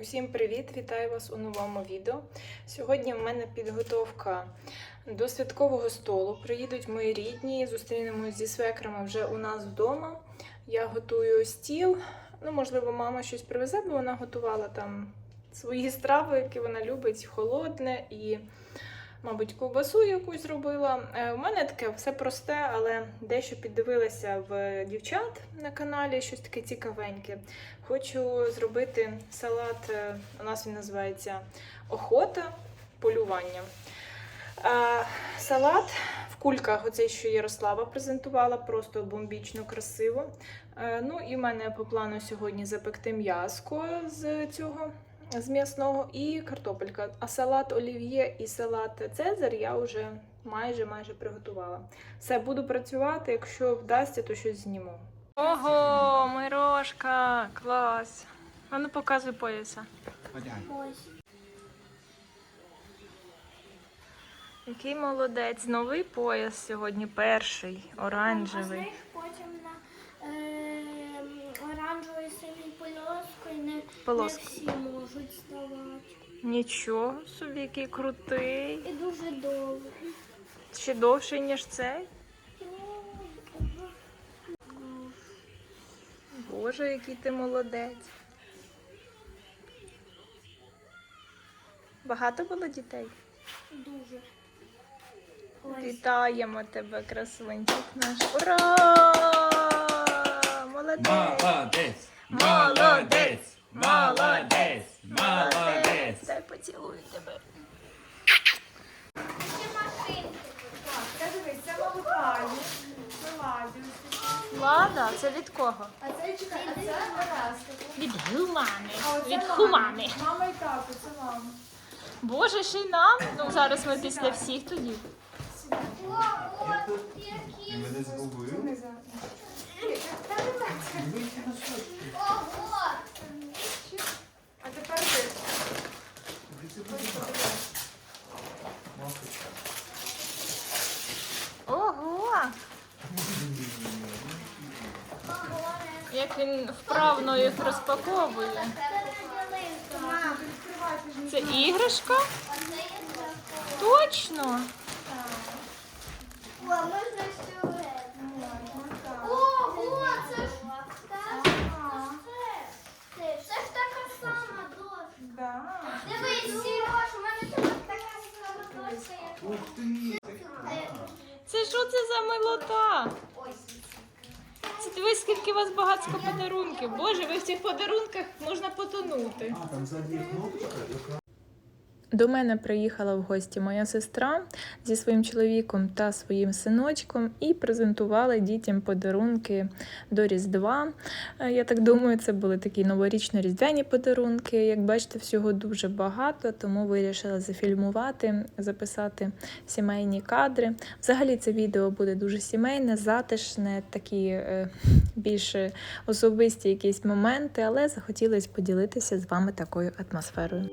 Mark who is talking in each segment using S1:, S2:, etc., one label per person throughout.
S1: Усім привіт! Вітаю вас у новому відео. Сьогодні в мене підготовка до святкового столу. Приїдуть мої рідні, зустрінемось зі свекрами вже у нас вдома. Я готую стіл. Ну, можливо, мама щось привезе, бо вона готувала там свої страви, які вона любить, холодне і, мабуть, ковбасу якусь зробила. Е, У мене таке все просте, але дещо піддивилася в дівчат на каналі, щось таке цікавеньке. Хочу зробити салат, е, у нас він називається охота, полювання. Е, Салат в кульках, оцей, що Ярослава презентувала, просто бомбічно красиво. Е, Ну і в мене по плану сьогодні запекти м'яско з цього. З м'ясного і картопелька. А салат олів'є і салат Цезар я вже майже майже приготувала. Все, буду працювати. Якщо вдасться, то щось зніму. Ого, Мирошка, клас. А ну показуй пояса. Який молодець. Новий пояс сьогодні перший, оранжевий.
S2: потім оранжевою синій полоскою не,
S1: Полоска.
S2: не всі можуть ставати.
S1: Нічого собі, який крутий.
S2: І дуже довго.
S1: Ще довший, ніж цей. Боже, який ти молодець. Багато було дітей?
S2: Дуже. Ось.
S1: Вітаємо тебе, красунчик наш. Ура! Молодець!
S3: Молодець!
S1: Молодець!
S3: Молодець! Молодець!
S1: Дай поцілую тебе. Лада, це від кого?
S4: А це чекай, а це Нереста.
S1: Від гумани. Від хумани.
S4: Мама і тато, це мама.
S1: Боже, ще й нам. Ну зараз ми після всіх тоді.
S2: О, от які.
S3: Мене згубив.
S2: Ого!
S4: А тепер ти.
S1: Ого! Як він вправно їх розпаковує.
S2: Це
S1: іграшка? Точно.
S2: О, можна сюди.
S4: Можна, так.
S2: Ого, це ж так.
S4: Ага.
S2: Це це ж така сама дошка.
S4: Да.
S2: Дивись, Сереж, у мене тут така сама дошка, як
S3: Ух ти!
S1: Це що це
S2: ось.
S1: Це дивись, скільки у вас багатсько подарунків. Боже, ви в цих подарунках можна потонути.
S3: А, там задні яка...
S1: До мене приїхала в гості моя сестра зі своїм чоловіком та своїм синочком і презентували дітям подарунки до Різдва. Е, Я так думаю, це були такі новорічно-різдвяні подарунки. Як бачите, всього дуже багато, тому вирішила зафільмувати, записати сімейні кадри. Взагалі, це відео буде дуже сімейне, затишне, такі е, більш особисті якісь моменти, але захотілося поділитися з вами такою атмосферою.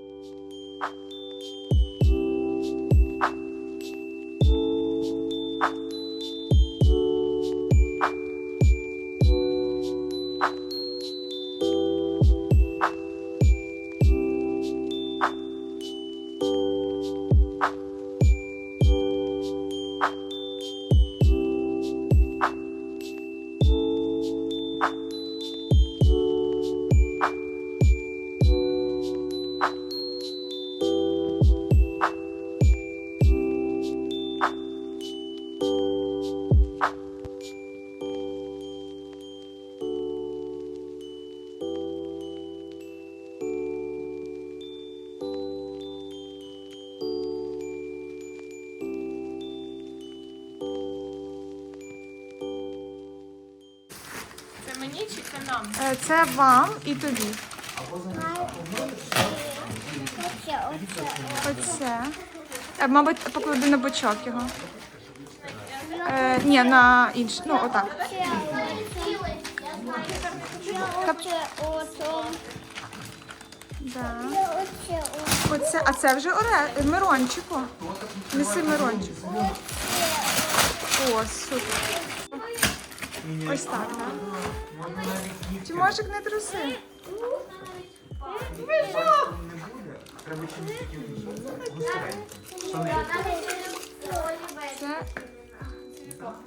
S1: Це
S4: вам і тобі.
S2: Оце.
S4: Е, Мабуть, поклади на бочок його. Е, ні, на інше. Ну, отак. Да.
S2: Оце,
S4: а це вже оре, Мирончику. Неси Мирончику. О, супер. Ось так, так? Чи Тимошик, не труси.
S2: Ви що?
S3: Треба чимось таким.
S4: Це,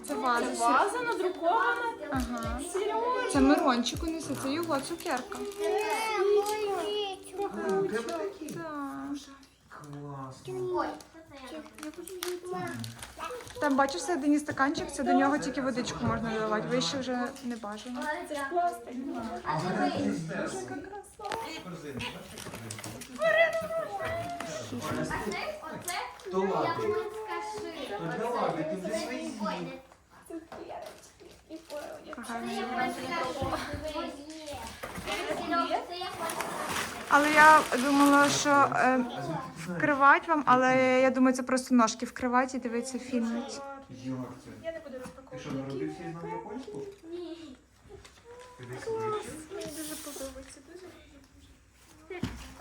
S4: це ваза.
S1: Ваза надрукована.
S4: Ага. Це Мирончику несе, це його цукерка.
S3: А,
S4: Там бачиш всередині стаканчик, це до нього тільки водичку можна додавати. Вище вже не бажано.
S3: А вона десь
S4: Але я думала, що е, вкривати вам, але я думаю, це просто ножки вкривати і дивитися фільм.
S3: Як це?
S1: Я не буду
S3: Ти
S1: розпаковувати.
S3: що, народився і знав японську? Ти десь вивчив?
S1: Мені дуже подобається. Дуже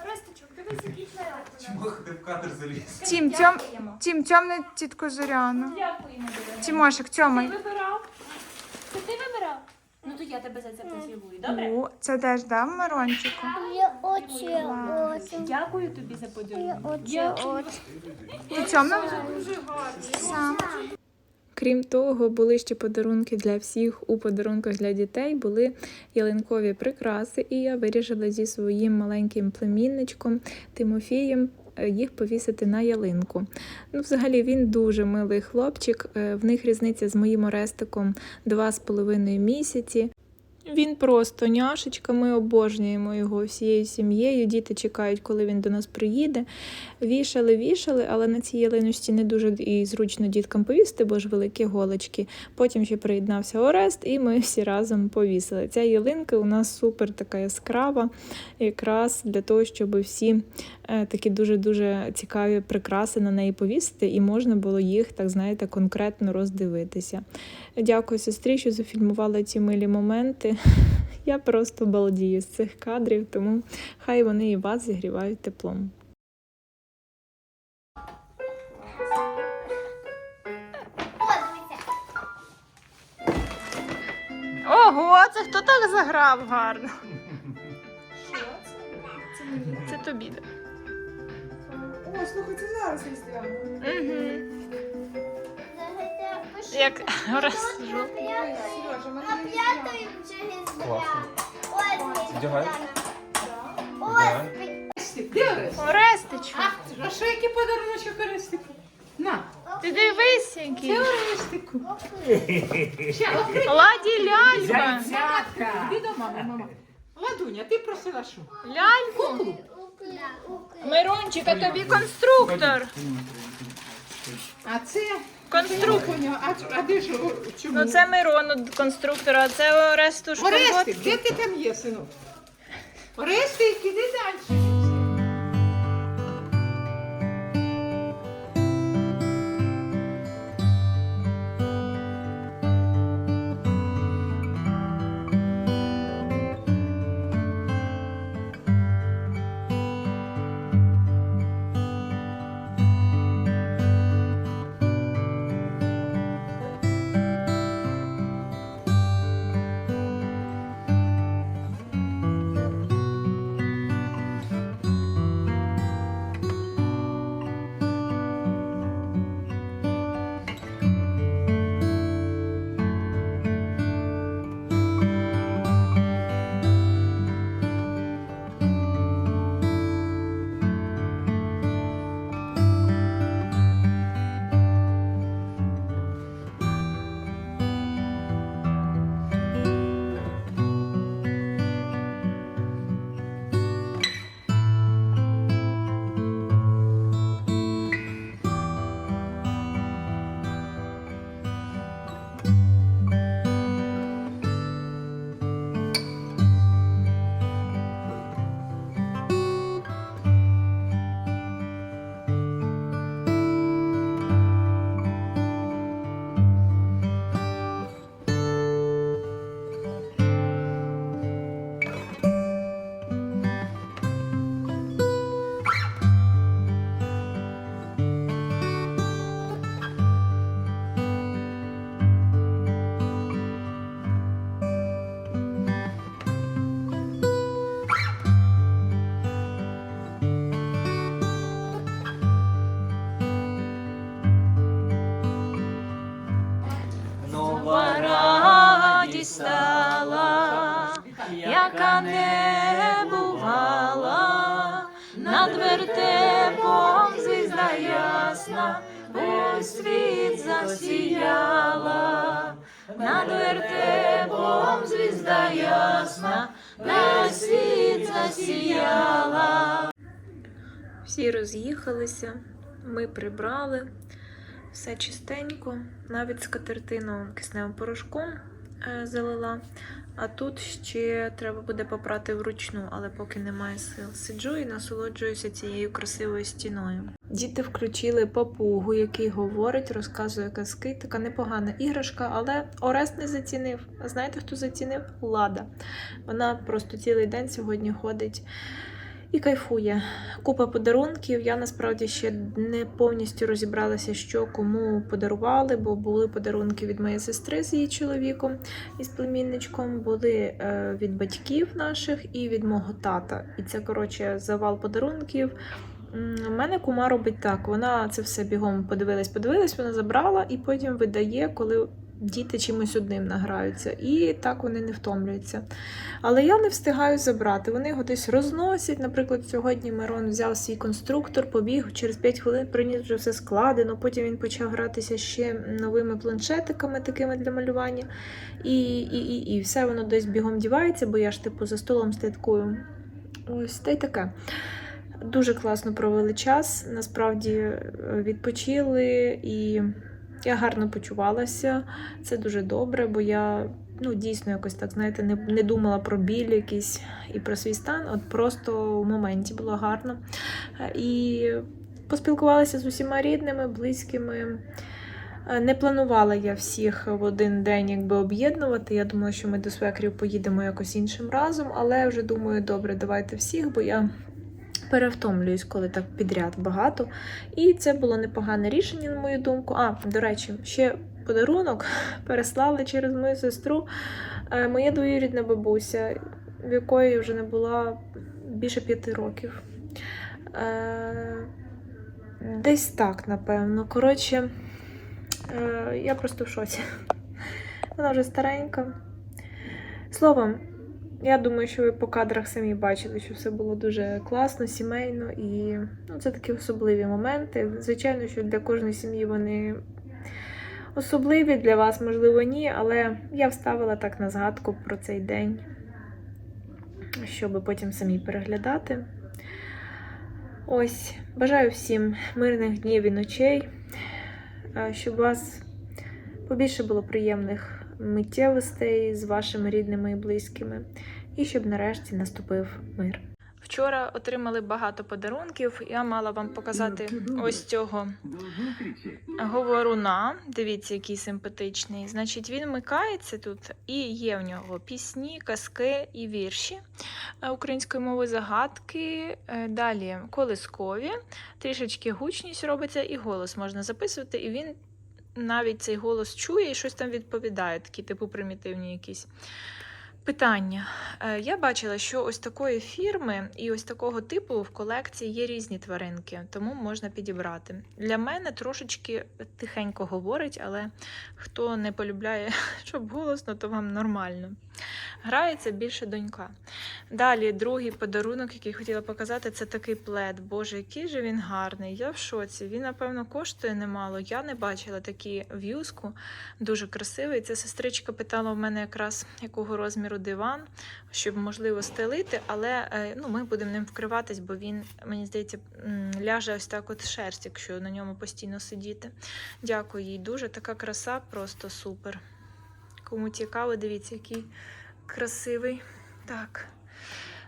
S1: Росточок, дивись, який наряд.
S3: Чому в кадр заліз?
S4: Тім, тьом, тім, тьомне тітку Зоряну.
S1: Дякуємо.
S4: Тімошик,
S1: вибирав? Це ти вибирав? Ну то я тебе за це поцілую, добре?
S4: О, це теж да, Мирончику.
S2: очі, очі.
S1: Дякую тобі за подарунок.
S2: Очі, очі.
S4: І тьомна
S1: Дуже гарно.
S4: сам.
S1: Крім того, були ще подарунки для всіх у подарунках для дітей, були ялинкові прикраси, і я вирішила зі своїм маленьким племінничком Тимофієм їх повісити на ялинку. Ну, взагалі, він дуже милий хлопчик. е, В них різниця з моїм Орестиком два з половиною місяці. Він просто няшечка, ми обожнюємо його всією сім'єю. Діти чекають, коли він до нас приїде. Вішали, вішали, але на цій ялиночці не дуже і зручно діткам повісити, бо ж великі голочки. Потім ще приєднався Орест, і ми всі разом повісили. Ця ялинка у нас супер така яскрава, якраз для того, щоб всі такі дуже-дуже цікаві прикраси на неї повісити, і можна було їх, так знаєте, конкретно роздивитися. Дякую сестрі, що зафільмувала ці милі моменти. Я просто балдію з цих кадрів, тому хай вони і вас зігрівають теплом. Ого, це хто так заграв гарно? Це тобі.
S4: О, слухай, це зараз різдвяно.
S1: Угу. Як розжу.
S4: Сережа, мене
S2: А п'ятої вже не
S3: Класно.
S2: Ось,
S3: Вдягай.
S2: Ось,
S1: Орестичу,
S5: А що який подарунок Орестику? На,
S1: ти дивись, який.
S5: Орестику.
S1: Ладі лялька.
S5: Зятка. Іди до мами, мама. Ладуня, ти просила що?
S1: Ляльку. Мирончик, а тобі конструктор.
S5: А це?
S1: Конструктор.
S5: А, а де ж о, чому?
S1: Ну це Мирон конструктор, а це Оресту
S5: Орестик, де ти там є, синок? Орестик, іди далі.
S1: Я не бувала, над вертепом звізда ясна, ось світ засіяла, над вертепом звізда ясна, весь світ засіяла. Всі роз'їхалися, ми прибрали, все чистенько, навіть скатертину кисневим порошком залила. А тут ще треба буде попрати вручну, але поки немає сил. Сиджу і насолоджуюся цією красивою стіною. Діти включили папугу, який говорить, розказує казки. Така непогана іграшка, але Орест не зацінив. Знаєте, хто зацінив? Лада. Вона просто цілий день сьогодні ходить і кайфує. Купа подарунків. Я насправді ще не повністю розібралася, що кому подарували, бо були подарунки від моєї сестри з її чоловіком і з племінничком, були е, від батьків наших і від мого тата. І це, коротше, завал подарунків. У мене кума робить так. Вона це все бігом подивилась, подивилась, вона забрала і потім видає, коли діти чимось одним награються. І так вони не втомлюються. Але я не встигаю забрати. Вони його десь розносять. Наприклад, сьогодні Мирон взяв свій конструктор, побіг через 5 хвилин приніс вже все складено. Потім він почав гратися ще новими планшетиками, такими для малювання. І, і, і, і все воно десь бігом дівається, бо я ж типу за столом слідкую. Ось та й таке. Дуже класно провели час. Насправді е, відпочили і я гарно почувалася. Це дуже добре, бо я ну, дійсно якось так, знаєте, не, не думала про біль якийсь і про свій стан. От просто в моменті було гарно. І поспілкувалася з усіма рідними, близькими. Не планувала я всіх в один день якби об'єднувати. Я думала, що ми до свекрів поїдемо якось іншим разом, але вже думаю, добре, давайте всіх, бо я перевтомлююсь, коли так підряд багато. І це було непогане рішення, на мою думку. А, до речі, ще подарунок переслали через мою сестру. Е, Моя двоюрідна бабуся, в якої вже не була більше п'яти років. Е, Десь так, напевно. Коротше, е, я просто в шоці. Вона вже старенька. Словом, я думаю, що ви по кадрах самі бачили, що все було дуже класно, сімейно, і ну, це такі особливі моменти. Звичайно, що для кожної сім'ї вони особливі, для вас, можливо, ні, але я вставила так на згадку про цей день, щоб потім самі переглядати. Ось, бажаю всім мирних днів і ночей, е, щоб у вас побільше було приємних миттєвостей з вашими рідними і близькими, і щоб нарешті наступив мир. Вчора отримали багато подарунків. Я мала вам показати ось цього говоруна. Дивіться, який симпатичний. Значить, він вмикається тут, і є в нього пісні, казки і вірші е, української мови, загадки. Е, Далі колискові, трішечки гучність робиться, і голос можна записувати, і він навіть цей голос чує і щось там відповідає, такі типу примітивні якісь. Питання. Е, Я бачила, що ось такої фірми і ось такого типу в колекції є різні тваринки, тому можна підібрати. Для мене трошечки тихенько говорить, але хто не полюбляє, щоб голосно, то вам нормально. Грається більше донька. Далі, другий подарунок, який хотіла показати, це такий плед. Боже, який же він гарний. Я в шоці. Він, напевно, коштує немало. Я не бачила такі в'юзку, дуже красивий. Ця сестричка питала в мене якраз якого розміру диван, щоб можливо стелити, але е, ну, ми будемо ним вкриватись, бо він, мені здається, ляже ось так от шерсть, якщо на ньому постійно сидіти. Дякую їй дуже. Така краса, просто супер. Кому цікаво, дивіться, який красивий. Так.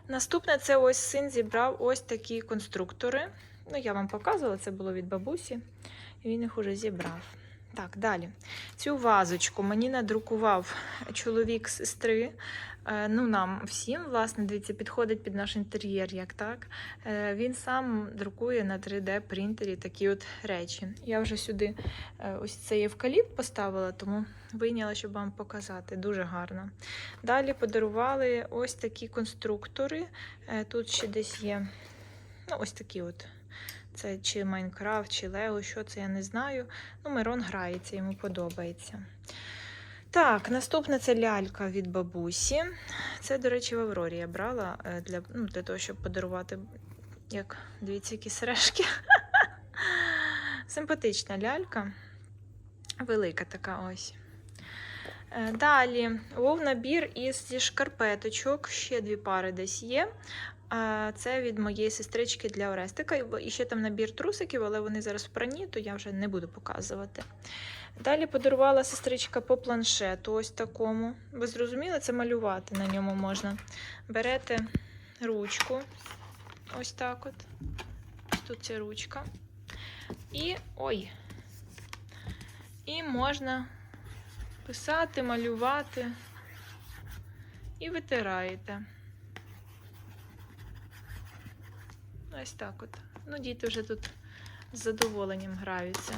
S1: Наступне це ось син зібрав ось такі конструктори. Ну, я вам показувала, це було від бабусі, і він їх уже зібрав. Так, далі. Цю вазочку мені надрукував чоловік сестри. Е, Ну, нам всім, власне, дивіться, підходить під наш інтер'єр, як так. Е, Він сам друкує на 3D-принтері такі от речі. Я вже сюди е, ось цей евкаліпт поставила, тому вийняла, щоб вам показати. Дуже гарно. Далі подарували ось такі конструктори. Тут ще десь є ну, ось такі от. Це чи Майнкрафт, чи Лего, що це, я не знаю. Ну, Мирон грається, йому подобається. Так, наступна це лялька від бабусі. Це, до речі, в Аврорі я брала е, для, ну, для того, щоб подарувати, як дивіться, які сережки. Симпатична лялька. Велика така ось. Е, Далі вов набір із зі шкарпеточок. Ще дві пари десь є. А Це від моєї сестрички для Орестика. І ще там набір трусиків, але вони зараз в прані, то я вже не буду показувати. Далі подарувала сестричка по планшету, ось такому. Ви зрозуміли, це малювати на ньому можна. Берете ручку, ось так от. Ось тут ця ручка. І ой. І можна писати, малювати. І витираєте. Ось так от. Ну, діти вже тут з задоволенням граються.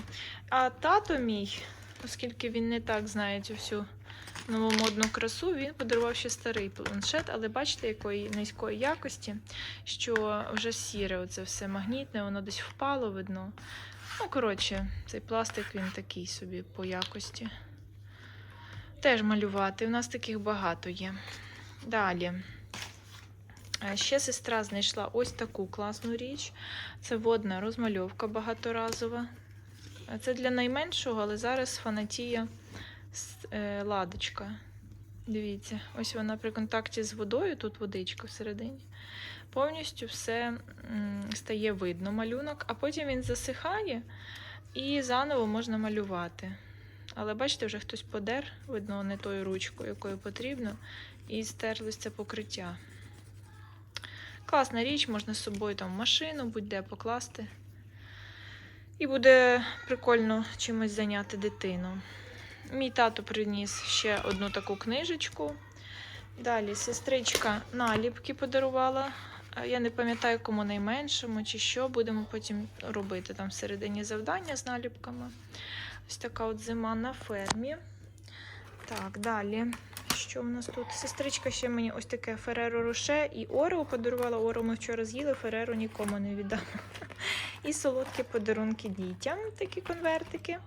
S1: А тато мій, оскільки він не так знає цю всю новомодну красу, він подарував ще старий планшет, але бачите, якої низької якості, що вже сіре, оце все магнітне, воно десь впало, видно. Ну, коротше, цей пластик він такий собі по якості. Теж малювати. У нас таких багато є. Далі. Ще сестра знайшла ось таку класну річ. Це водна розмальовка багаторазова. Це для найменшого, але зараз фанатіє с- е, ладочка. Дивіться, ось вона при контакті з водою, тут водичка всередині. Повністю все стає видно малюнок, а потім він засихає і заново можна малювати. Але бачите, вже хтось подер, видно, не тою ручкою, якою потрібно, і стерлось це покриття. Класна річ, можна з собою там машину будь-де покласти. І буде прикольно чимось зайняти дитину. Мій тато приніс ще одну таку книжечку. Далі сестричка наліпки подарувала. Е, Я не пам'ятаю, кому найменшому чи що. Будемо потім робити там всередині завдання з наліпками. Ось така от зима на фермі. Так, далі. Що в нас тут? Сестричка ще мені ось таке Фереро Роше і Орео подарувала. Орео ми вчора з'їли, Фереро нікому не віддам. І солодкі подарунки дітям, такі конвертики.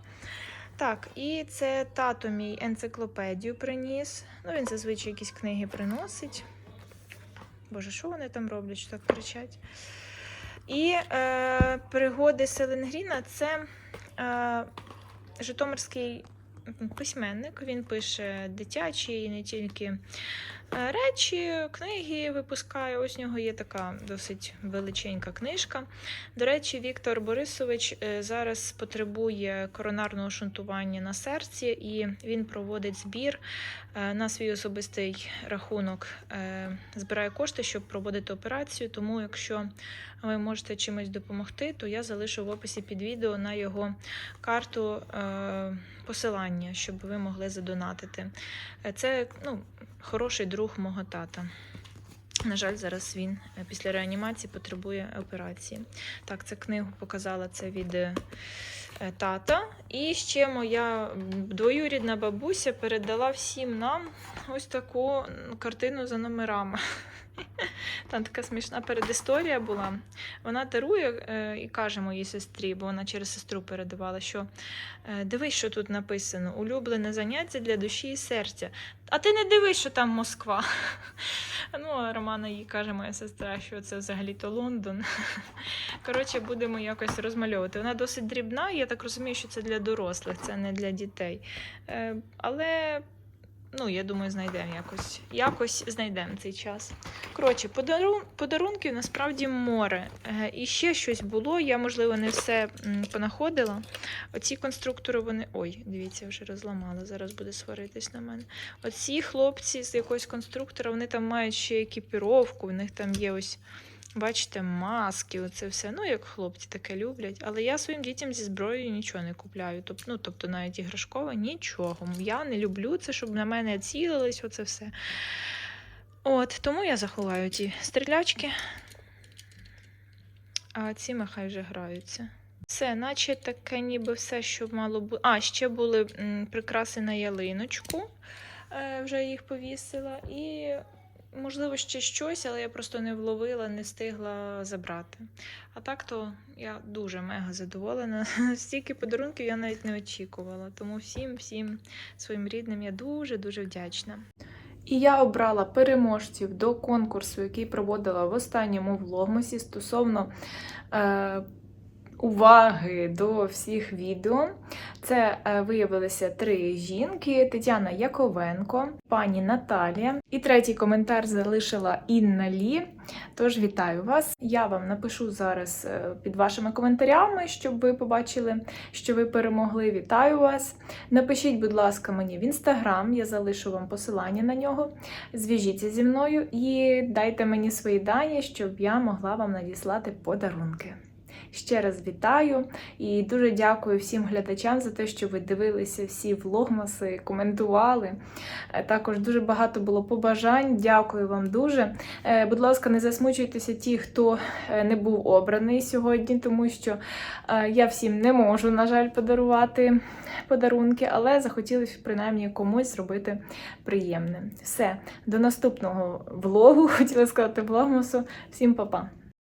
S1: Так, і це тато мій енциклопедію приніс. Ну, він зазвичай якісь книги приносить. Боже, що вони там роблять, що так кричать? І е, пригоди Селенгріна це е, Житомирський письменник. Він пише дитячі і не тільки е, речі, книги випускає. Ось у нього є така досить величенька книжка. До речі, Віктор Борисович е, зараз потребує коронарного шунтування на серці, і він проводить збір е, на свій особистий рахунок, збирає кошти, щоб проводити операцію. Тому, якщо ви можете чимось допомогти, то я залишу в описі під відео на його карту посилання, щоб ви могли задонатити. Е, Це ну, хороший друг мого тата. На жаль, зараз він е, після реанімації потребує операції. Так, це книгу показала це від е, тата. І ще моя двоюрідна бабуся передала всім нам ось таку картину за номерами. Там така смішна передісторія була. Вона дарує е, і каже моїй сестрі, бо вона через сестру передавала, що е, дивись, що тут написано: улюблене заняття для душі і серця. А ти не дивись, що там Москва. Ну, а Романа їй каже моя сестра, що це взагалі-то Лондон. Коротше, будемо якось розмальовувати. Вона досить дрібна, я так розумію, що це для дорослих, це не для дітей. Е, Але. Ну, я думаю, знайдемо якось. Якось знайдемо цей час. Коротше, подарун... подарунків насправді море. Е, І ще щось було. Я, можливо, не все м, понаходила. Оці конструктори, вони. Ой, дивіться, вже розламала. Зараз буде сваритись на мене. Оці хлопці з якогось конструктора, вони там мають ще екіпіровку, в них там є ось. Бачите, маски, оце все. Ну, як хлопці таке люблять. Але я своїм дітям зі зброєю нічого не купляю. Тобто, ну, тобто навіть іграшкове, нічого. Я не люблю це, щоб на мене цілились, оце все. От, тому я заховаю ці стрілячки. А ці нехай вже граються. Все, наче таке ніби все, що мало бути. А, ще були м, прикраси на ялиночку. Е, вже їх повісила. І можливо, ще щось, але я просто не вловила, не встигла забрати. А так то я дуже мега задоволена. Стільки подарунків я навіть не очікувала. Тому всім, всім своїм рідним я дуже дуже вдячна. І я обрала переможців до конкурсу, який проводила в останньому влогмасі стосовно е, уваги до всіх відео. Це е, виявилися три жінки: Тетяна Яковенко, пані Наталія. І третій коментар залишила Інна Лі. Тож вітаю вас. Я вам напишу зараз е, під вашими коментарями, щоб ви побачили, що ви перемогли. Вітаю вас. Напишіть, будь ласка, мені в інстаграм, я залишу вам посилання на нього. Зв'яжіться зі мною і дайте мені свої дані, щоб я могла вам надіслати подарунки. Ще раз вітаю і дуже дякую всім глядачам за те, що ви дивилися всі влогмаси, коментували. Е, Також дуже багато було побажань. Дякую вам дуже. Е, Будь ласка, не засмучуйтеся ті, хто е, не був обраний сьогодні, тому що я всім не можу, на жаль, подарувати подарунки, але захотілося принаймні комусь зробити приємне. Все, до наступного влогу, хотіла сказати влогмасу. Всім па-па!